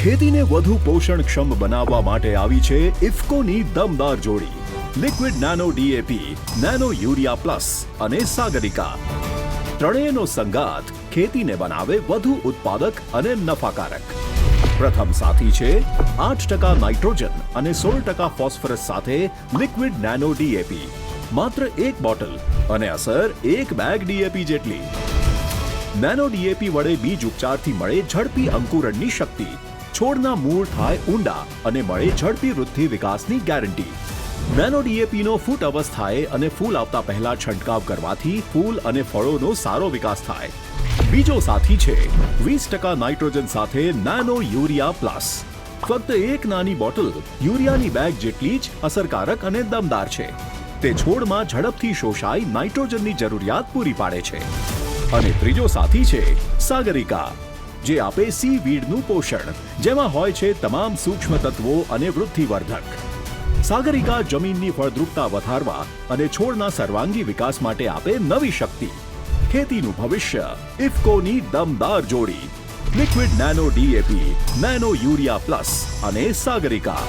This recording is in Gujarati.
ખેતીને વધુ પોષણક્ષમ બનાવવા માટે આવી છે ઇફકોની દમદાર જોડી. લિક્વિડ નાનો ડીએપી નાનો યુરિયા પ્લસ અને સાગરિકા ત્રણેયનો સંગાત ખેતીને બનાવે વધુ ઉત્પાદક અને નફાકારક. પ્રથમ સાથી છે આઠ ટકા નાઇટ્રોજન અને સોળ ટકા ફોસ્ફરસ સાથે લિક્વિડ નાનો ડીએપી માત્ર એક બોટલ અને અસર એક બેગ ડીએપી જેટલી. નેનો ડીએપી વડે બીજ ઉપચારથી મળે ઝડપી અંકુરણની શક્તિ. છોડના મૂળ થાય ઊંડા અને મળે ઝડપી વૃદ્ધિ વિકાસની ગેરંટી. નેનો ડીએપીનો ફૂટ અવસ્થાએ અને ફૂલ આવતા પહેલા છંટકાવ કરવાથી ફૂલ અને ફળોનો સારો વિકાસ થાય. બીજો સાથી છે, વીસ ટકા નાઇટ્રોજન સાથે નાનો યુરિયા પ્લસ ફક્ત એક નાની બોટલ યુરિયાની બેગ જેટલી જ અસરકારક અને દમદાર છે. તે છોડમાં ઝડપથી શોષાય નાઇટ્રોજનની જરૂરિયાત પૂરી પાડે છે. અને ત્રીજો સાથી છે, સાગરિકા. જે આપે સી વીડનું પોષણ, જેમાં હોય છે તમામ સૂક્ષ્મ તત્વો અને વૃદ્ધિવર્ધક. સાગરિકા જમીનની ફળદ્રુપતા વધારવા અને છોડના સર્વાંગી વિકાસ માટે આપે નવી શક્તિ. ખેતીનું ભવિષ્ય, ઇફકોની દમદાર જોડી. Liquid nano DAP nano urea plus અને સાગરિકા.